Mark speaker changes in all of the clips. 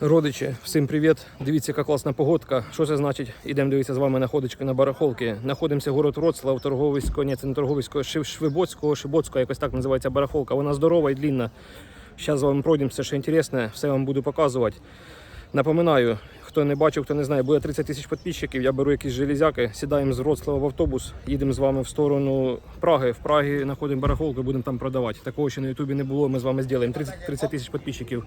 Speaker 1: Родичі, всім привіт! Дивіться, яка класна погодка. Що це значить? Ідемо дивитися з вами на ходочки на барахолки. Знаходимося город Вроцлав, торговиського, ні, це не торговиського, Шив- Швибоцького, Шибоцького, якось так називається барахолка. Вона здорова і длінна. Зараз з вами пройдемося, що інтересне, все вам буду показувати. Напоминаю, хто не бачив, хто не знає, буде 30 тисяч підписчиків. Я беру якісь железяки, сідаємо з Вроцлава в автобус, їдемо з вами в сторону Праги. В Прагі знаходимо барахолку, будемо там продавати. Такого ще на Ютубі не було. Ми з вами зробимо 30 30 тисяч підписчиків.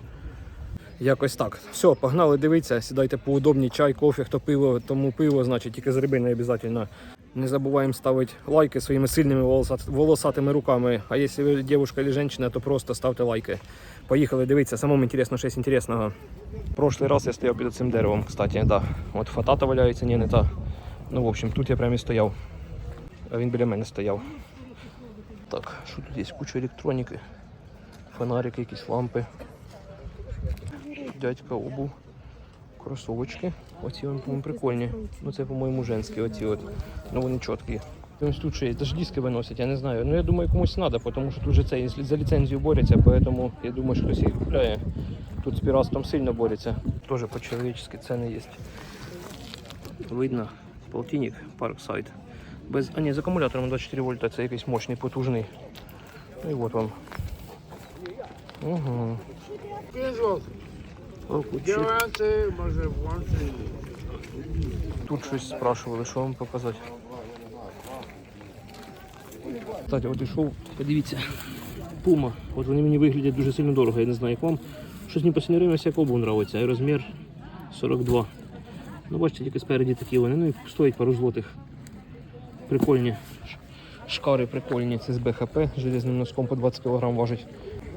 Speaker 1: Якось так. Все, погнали дивитися, сідайте поудобні, чай, кофе, хто пиво, тому пиво, значить, тільки з рибини обов'язково. Не забуваємо ставити лайки своїми сильними волосатими руками. А якщо ви дівчинка або жінка, то просто ставте лайки. Поїхали дивитися, самому інтересно, щось інтересного. Прошлий раз я стояв під цим деревом, кстати, да. От фатата валяється, ні, не та. Ну, в общем, тут я прямо і стояв. А він біля мене стояв. Так, що тут є? Куча електроніки, фонарики, якісь лампи дядька обув. Кросовочки. Оці вони, по-моєму, прикольні. Ну це, по-моєму, женські оці от. Ну вони чіткі. Ось тут ще є, теж диски виносять, я не знаю. Ну я думаю, комусь треба, тому що тут же це за ліцензію борються, поэтому я думаю, що хтось їх купляє. Тут з піратством сильно борються. Теж по-чоловічески ціни є. Видно, полтинник, парксайд. Без, а ні, з акумулятором 24 вольта, це якийсь мощний, потужний. Ну і от вам. Угу.
Speaker 2: Działający może włączyć.
Speaker 1: Тут щось спрашували, що вам показати. Кстати, от ішов, подивіться, пума. От вони мені виглядять дуже сильно дорого, я не знаю як вам. Щось мені постійно время всяк нравиться, і розмір 42. Ну бачите, тільки спереді такі вони, ну і стоять пару злотих. Прикольні. Шкари прикольні, це з БХП, железним носком по 20 кг важить.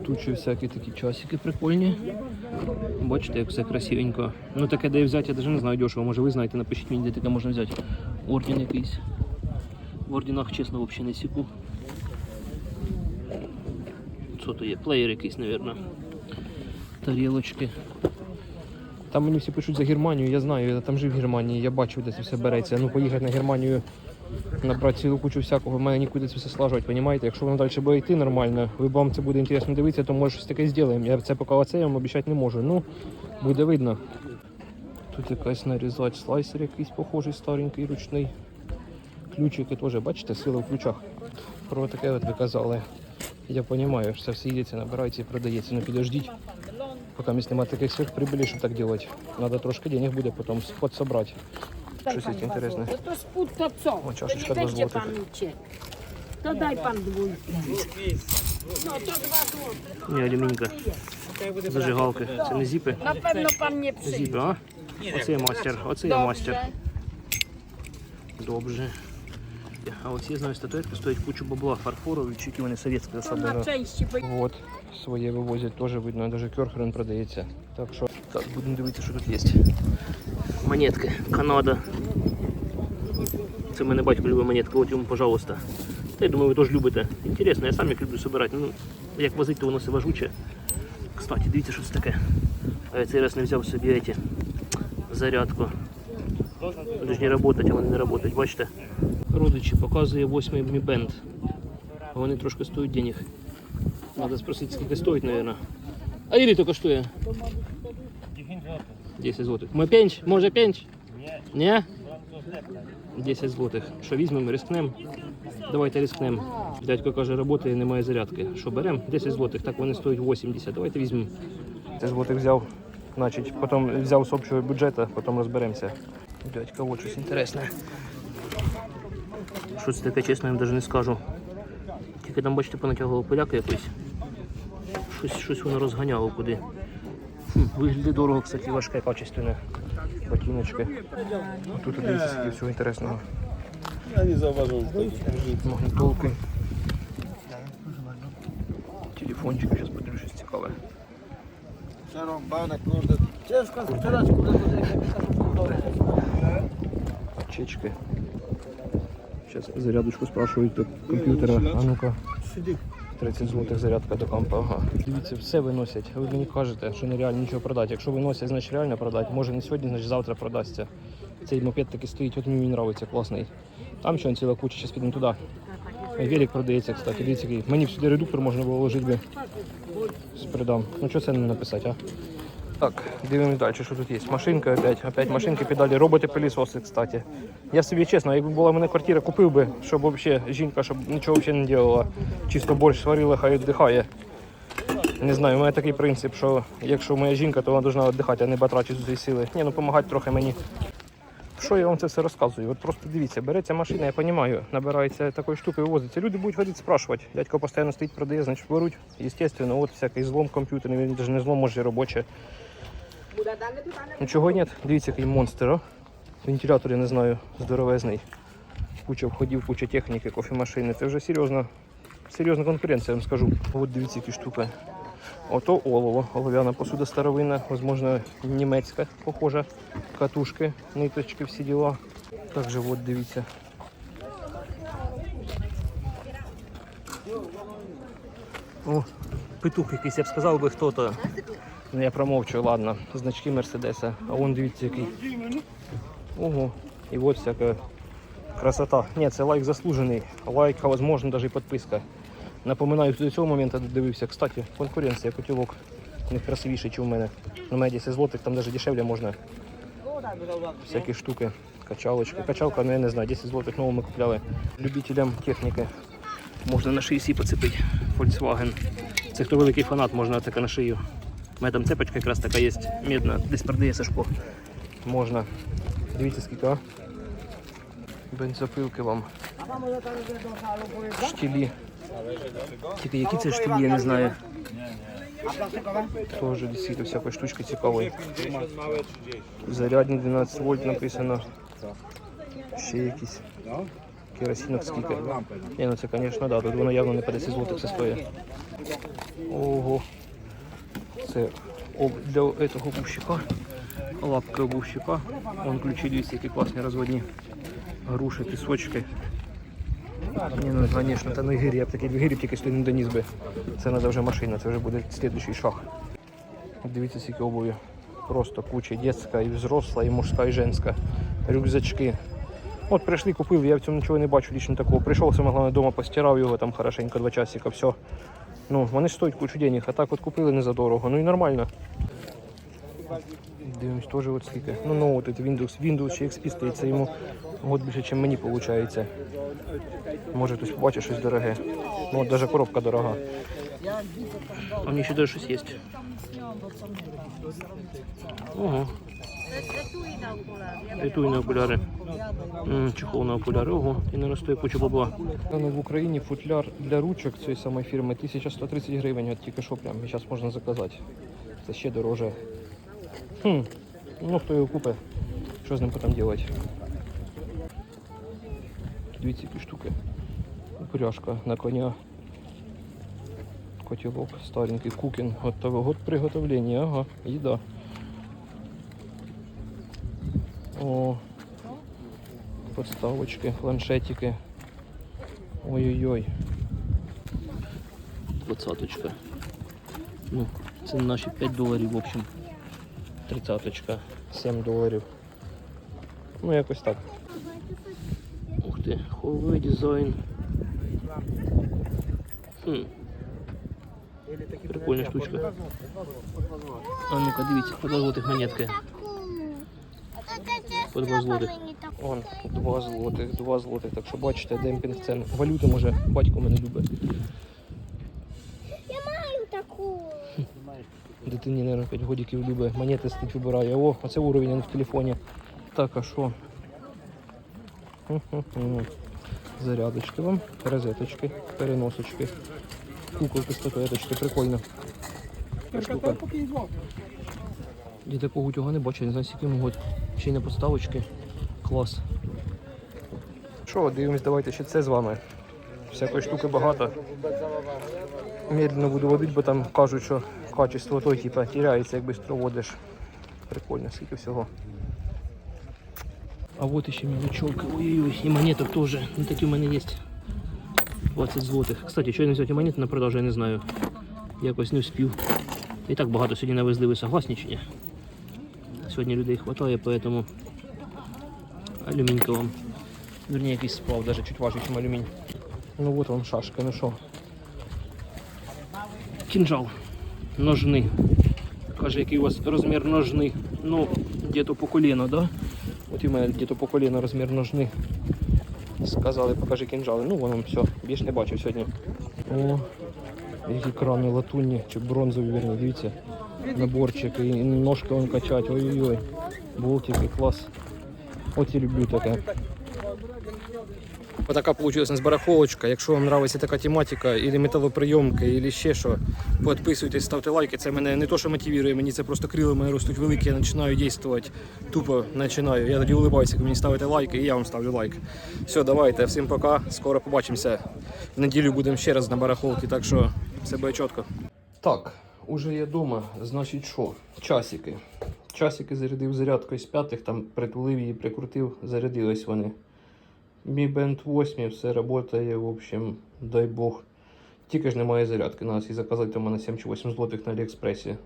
Speaker 1: Тут ще всякі такі часики прикольні. Бачите, як все красивенько. Ну таке де взяти, я навіть не знаю дешево. Може ви знаєте, напишіть мені, де таке можна взяти. Орден якийсь. В орденах, чесно, взагалі не сіку. Що то є? Плеєр якийсь, мабуть. Тарілочки. Там мені всі пишуть за Германію, я знаю, я там жив в Германії, я бачив, де це все береться. Ну поїхати на Германію, набрати цілу кучу всякого, в мене нікуди це все слажувати, розумієте? Якщо воно далі буде йти нормально, ви вам це буде інтересно дивитися, то може щось таке зробимо. Я це поки оце я вам обіцяти не можу. Ну, буде видно. Тут якась нарізач, слайсер якийсь похожий, старенький, ручний. Ключики теж, бачите, сила в ключах. Про таке от ви казали. Я розумію, що це все їдеться, набирається і продається. Ну підождіть. Поки місць немає таких сверхприбилей, щоб так робити. Треба трошки денег буде потім собрати. Щось є інтересне.
Speaker 3: To co?
Speaker 1: O, czaszeczka
Speaker 3: to nie
Speaker 1: dla
Speaker 3: weźcie
Speaker 1: złotych.
Speaker 3: pan uciek. To daj pan dwójkę. No to dwa.
Speaker 1: Ні, алюмінька. Зажигалки. Це не зіпи.
Speaker 3: Na pewno pan nie przyjdzie.
Speaker 1: Зіпи, а? Оце є мастер, оце є мастер. Добре. А ось я знаю, статуетки стоять кучу бабла фарфорові, чи які вони совєтські
Speaker 3: bo
Speaker 1: Вот, своє вивозять теж видно, навіть Кьорхерен продається. Так що так, будемо дивитися, що тут є. Монетки, Канада. Це в мене батько любить монетки, от йому, пожалуйста. Та я думаю, ви теж любите. Інтересно, я сам їх люблю збирати. Ну, як возити, то воно все важуче. Кстати, дивіться, що це таке. А я цей раз не взяв собі эти, зарядку. Вони ж не працюють, а вони не працюють, бачите? Родичі показує 8 Mi Band. Вони трошки стоять денег. Надо спросить, сколько стоит, наверное. А или то коштує? 10 злотих. Ми пенч? Може пенч? Ні. 10 злотих. Що візьмемо, рискнемо? Давайте рискнемо. Дядько каже, працює, немає зарядки. Що беремо? 10 злотих, так вони стоять 80. Давайте візьмемо. 10 злотих взяв. Значить, потім взяв з общого бюджету, потім розберемося. Дядька, от щось інтересне. Що це таке, чесно, я вам навіть не скажу. Тільки там, бачите, понатягувало поляка якось. Щось, щось воно розганяло куди. Виглядає дорого, кстати, важке, качественне. Ботиночки. А тут дивіться, скільки всього інтересного.
Speaker 2: Nie zauważyłem tego.
Speaker 1: Магнітолки. Телефончики, зараз подивлюсь щось цікаве. Чечки. Зараз зарядочку спрашивають до комп'ютера. А ну-ка. 30 злотих зарядка до компа. Ага. Дивіться, все виносять. Ви мені кажете, що нереально нічого продати. Якщо виносять, значить реально продати. Може не сьогодні, значить завтра продасться. Цей мопед таки стоїть, от мені подобається, класний. Там ще ціла куча, зараз підемо туди. Велик продається, кстати, дивіться який. Мені сюди редуктор можна було вложити. придам. Ну що це не написати, а? Так, дивимось далі, що тут є. Машинка опять, опять машинки, педалі, роботи, пилісоси, кстати. Я собі чесно, якби була мене квартира, купив би, щоб взагалі жінка, щоб нічого взагалі не робила. Чисто борщ сварила, хай віддихає. Не знаю, у мене такий принцип, що якщо моя жінка, то вона повинна віддихати, а не батрачити свої сили. Ні, ну допомагати трохи мені. Що я вам це все розказую? От просто дивіться, береться машина, я розумію, набирається такої штуки, вивозиться. Люди будуть ходити спрашувати. Дядько постійно стоїть, продає, значить беруть. Естественно, от всякий злом комп'ютерний, він навіть не злом, може і робоче. Нічого нет. Дивіться, який монстр. а. Вентилятор, я не знаю, здоровезний. Куча входів, куча техніки, кофемашини. Це вже серйозна, серйозна конкуренція, я вам скажу. От дивіться, які штуки. Ото олово, олов'яна посуда старовинна, можливо, німецька, похожа. Катушки, ниточки, всі діла. Також от дивіться. О, петух якийсь, я б сказав би хто-то. Ну я промовчу, ладно. Значки Мерседеса. А вон дивіться який. Ого. І от всяка красота. Ні, це лайк заслужений. Лайк, а возможно, навіть підписка. Напоминаю, до цього моменту дивився. Кстати, конкуренція, котілок. У них красивіший, ніж у мене. На мене 10 злотих, там навіть дешевле можна. Всякі штуки. Качалочки. Качалка, ну я не знаю, 10 злотих нову ми купляли. Любителям техніки. Можна на шиї поцепити. Volkswagen. Це хто великий фанат, можна таке на шию. У мене там цепочка якраз така є, медна, десь продає Сашко. Можна. Дивіться скільки, а? Бензопилки вам. Штілі. Тільки які це штілі, я не знаю. Тоже дійсно всякої штучки цікавої. Зарядні 12 вольт написано. Ще якісь. Керосинок скільки. Ну це, звісно, да, тут воно явно не 50 злотих все стоїть. Ого. Це об, для этого обувщика. Лапка обувщика. Вон ключі дивіться, які класні розводні. Груші, пісочки. Ні, ну, звісно, та не гирі, я б такий гирі тільки сюди не доніс би. Це треба вже машина, це вже буде слідуючий шаг. Дивіться, скільки обуві. Просто куча, дитяча, і взросла, і мужська, і женська. Рюкзачки. От прийшли, купив, я в цьому нічого не бачу лічно такого. Прийшов, саме головне, вдома постирав його там хорошенько, два часика, все. Ну, вони стоять кучу денег, а так от купили не за дорого. Ну і нормально. Дивимось теж от скільки. Ну, ну от Windows, Windows чи XP стоїть, це йому от більше, ніж мені виходить. Може хтось побачить щось дороге. Ну от навіть коробка дорога. А мені ще даже щось є. Ого. Етуй на окуляри. Чехол на окуляри. Ого, і не стоїть кучу бабла. В Україні футляр для ручок цієї самої фірми 1130 гривень, от тільки що прям зараз можна заказати. Це ще дороже. Хм. Ну хто його купить, що з ним потім робити? Дивіться, які штуки. Упряжка на коня. Котілок старенький, кукін. Готове. Год приготовлення, ага, їда. О, подставочки, планшетики. Ой-ой-ой. Двадцаточка. Ну, це наші 5 доларів, в общем. Тридцаточка, 7 доларів. Ну, якось так. Ух ти, Huawei дизайн. Хм. Прикольна штучка. А ну-ка, дивіться, по 2 злотих монетки. По 2 злотих. Вон, 2 злотих, 2 злотих. Так що бачите, демпінг цен. Валюти може батько мене любить.
Speaker 4: Я маю таку.
Speaker 1: Дитині, наверное, 5 годиків любить. Монети стить вибирає. О, оце уровень не в телефоні. Так, а що? Зарядочки вам, розеточки, переносочки, куколки, статуеточки, прикольно. Штука. Я такого утюга не бачу, не знаю, скільки йому год. Ще й на подставочки. Клас. Що, дивимось, давайте ще це з вами. Всякої штуки багато. Медленно буду водити, бо там кажуть, що качество той типа теряється, як швидко водиш. Прикольно, скільки всього. А вот еще мелочевка. Ой-ой-ой, и монеток тоже. Ну, такие у меня есть. 20 злотих. Кстати, що я не взяти монети на продажу, я не знаю. Якось не вспів. І так багато сьогодні навезли, ви согласні чи ні? Сьогодні людей хватає, поэтому алюмінька вам. Верні, якийсь сплав, даже чуть важче, ніж алюмінь. Ну вот вам шашка, ну що. Кинжал. Ножни. покажи, який у вас розмір ножни. Ну, где-то по коліно, да? От і в мене где-то по коліно розмір ножни. Сказали, покажи кінжали. Ну, воно все, більш не бачив сьогодні. О, які крани латунні чи бронзові, вірні, дивіться. Наборчик і ножки вон качать. Ой-ой-ой. Болтики, клас. От і люблю таке. Отака вийшла у нас барахолочка. Якщо вам подобається така тематика, і металоприйомки, і ще що, підписуйтесь, ставте лайки. Це мене не то, що мотивує, мені це просто крили мене ростуть великі, я починаю дійствувати. Тупо починаю. Я тоді улибаюся, коли мені ставите лайки, і я вам ставлю лайк. Все, давайте, всім пока. Скоро побачимося. В неділю будемо ще раз на барахолці, так що все буде чітко. Так, уже я вдома. Значить, що? Часики. Часики зарядив зарядкою з п'ятих, там притулив її, прикрутив, зарядились вони. Mi Band 8, все працює, в общем, дай Бог. Тільки ж немає зарядки, треба її заказати у мене 7 чи 8 злотих на Аліекспресі.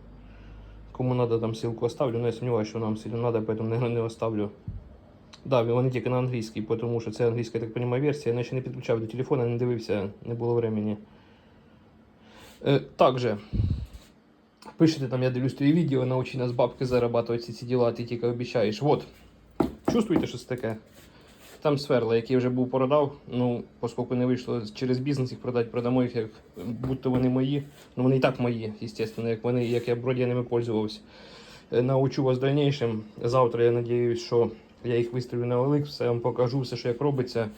Speaker 1: Кому треба, там ссылку оставлю, але я сумніваюся, що нам сильно треба, поэтому не, не оставлю. Да, вони тільки на англійській, тому що це англійська, я так розумію, версія. Я ще не підключав до телефона, не дивився, не було времени. Е, также, пишете там, я дивлюсь твої відео, научи нас бабки зарабатувати ці, ці діла, ти тільки обіцяєш. Вот. Чувствуєте, що це таке? Там сверла, які вже був продав. Ну, оскільки не вийшло через бізнес їх продати, продамо їх, як будто вони мої. Ну вони і так мої, звісно, як вони, як я вроді ними пользувався. Е, Научу вас в дальнейшем. Завтра я надіюсь, що я їх виставлю на OLX, все вам покажу, все, що як робиться.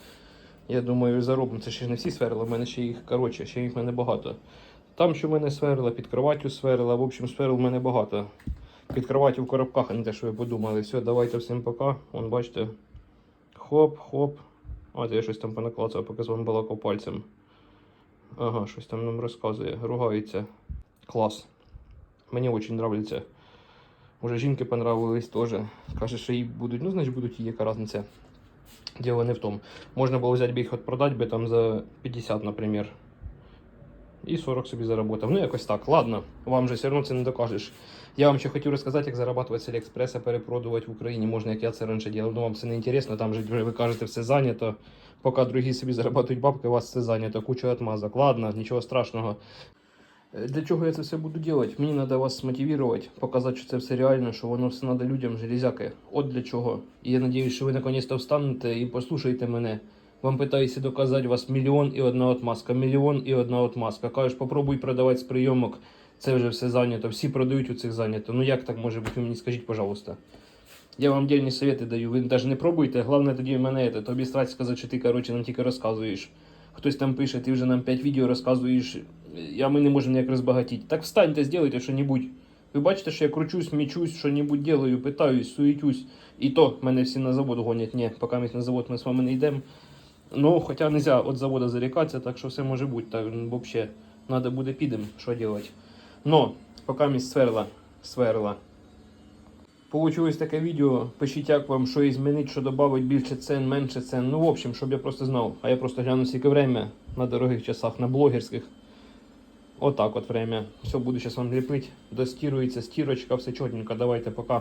Speaker 1: Я думаю, заробимо. Це ще не всі сверла, в мене ще їх коротше, ще їх в мене багато. Там, що в мене сверла, під кроваттю сверла, в общем, сверл в мене багато. Під кроваттю в коробках, а не те, що ви подумали. Все, давайте всім пока. Вон бачите. Хоп, хоп. От я щось там понаклацав, поки з вами балакав пальцем. Ага, щось там нам розказує. Ругається. Клас. Мені дуже подобається. Уже жінки понравились теж. Каже, що їй будуть. Ну, значить будуть її яка різниця. Діло не в тому. Можна було взяти би їх от продати би там за 50, наприклад. І 40 собі заработав. Ну, якось так. Ладно, вам же все одно це не докажеш. Я вам ще хотів розказати, як зарабатувати з Аліекспреса, перепродувати в Україні. Можна, як я це раніше робив. Ну, вам це не інтересно, там же ви кажете, все зайнято. Поки другі собі зарабатують бабки, у вас все зайнято, куча отмазок. Ладно, нічого страшного. Е, Для чого я це все буду робити? Мені треба вас смотивувати, показати, що це все реально, що воно все треба людям, железяки. От для чого. І я сподіваюся, що ви наконець-то встанете і послухаєте мене. Вам питаюся доказати, у вас мільйон і одна отмазка, мільйон і одна отмазка. Кажеш, попробуй продавати з прийомок, це вже все зайнято, всі продають у цих зайнято. Ну як так може бути? Ви мені скажіть, пожалуйста. Я вам дільні совети даю, ви навіть не пробуйте. Головне тоді мене це, тобі страсть сказати, що ти коротше, нам тільки розказуєш. Хтось там пише, ти вже нам 5 відео розказуєш, а ми не можемо ніяк розбагатіти. Так встаньте, зробите що-небудь. Ви бачите, що я кручусь, мічусь, що-небудь делаю, питаюсь, суетюсь. І то мене всі на завод гонять. Ні, поки ми на завод ми з вами не йдемо. Ну, хоча нельзя від заводу зарікатися, так що все може бути. Так, взагалі, треба буде підемо, що робити. Но, поки місць сверла, сверла. Получилось таке відео. Пишіть, як вам, що змінить, що додати більше цен, менше цен. Ну, в общем, щоб я просто знав. А я просто гляну скільки время на дорогих часах, на блогерських. Отак от время. Все, буду зараз вам ліпити. Достірується стірочка, все чотненько. Давайте, пока.